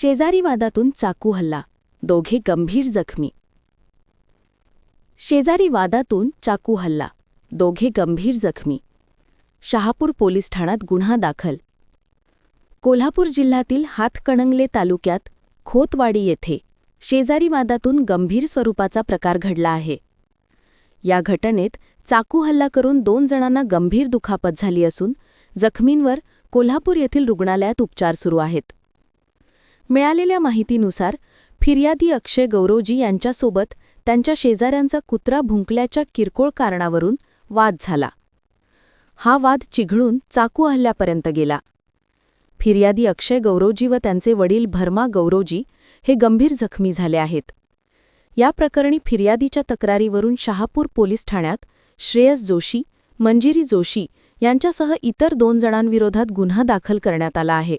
शेजारी वादातून चाकू हल्ला. दोघे गंभीर जखमी. शेजारी वादातून चाकू हल्ला. दोघे गंभीर जखमी. शहापूर पोलीस ठाण्यात गुन्हा दाखल. कोल्हापूर जिल्ह्यातील हातकणंगले तालुक्यात खोतवाडी येथे शेजारी वादातून गंभीर स्वरूपाचा प्रकार घडला आहे. या घटनेत चाकू हल्ला करून दोन जणांना गंभीर दुखापत झाली असून जखमींवर कोल्हापूर येथील रुग्णालयात उपचार सुरू आहेत. मिळालेल्या माहितीनुसार फिर्यादी अक्षय गौरोजी यांच्यासोबत त्यांच्या शेजाऱ्यांचा कुत्रा भुंकल्याच्या किरकोळ कारणावरून वाद झाला. हा वाद चिघळून चाकू हल्ल्यापर्यंत गेला. फिर्यादी अक्षय गौरोजी व त्यांचे वडील भरमा गौरोजी हे गंभीर जखमी झाले आहेत. या प्रकरणी फिर्यादीच्या तक्रारीवरून शहापूर पोलीस ठाण्यात श्रेयस जोशी मंजिरी जोशी यांच्यासह इतर दोन जणांविरोधात गुन्हा दाखल करण्यात आला आहे.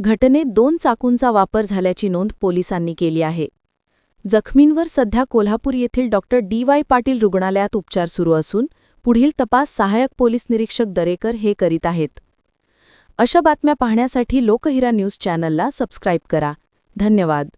घटनेत दोन चाकूंचा वापर झाल्याची नोंद पोलिसांनी केली आहे. जखमींवर सध्या कोल्हापूर येथील डॉक्टर डी वाय पाटील रुग्णालयात उपचार सुरू असून पुढील तपास सहाय्यक पोलीस निरीक्षक दरेकर हे करीत आहेत. अशा बातम्या पाहण्यासाठी लोकहिरा न्यूज चॅनलला सबस्क्राईब करा. धन्यवाद.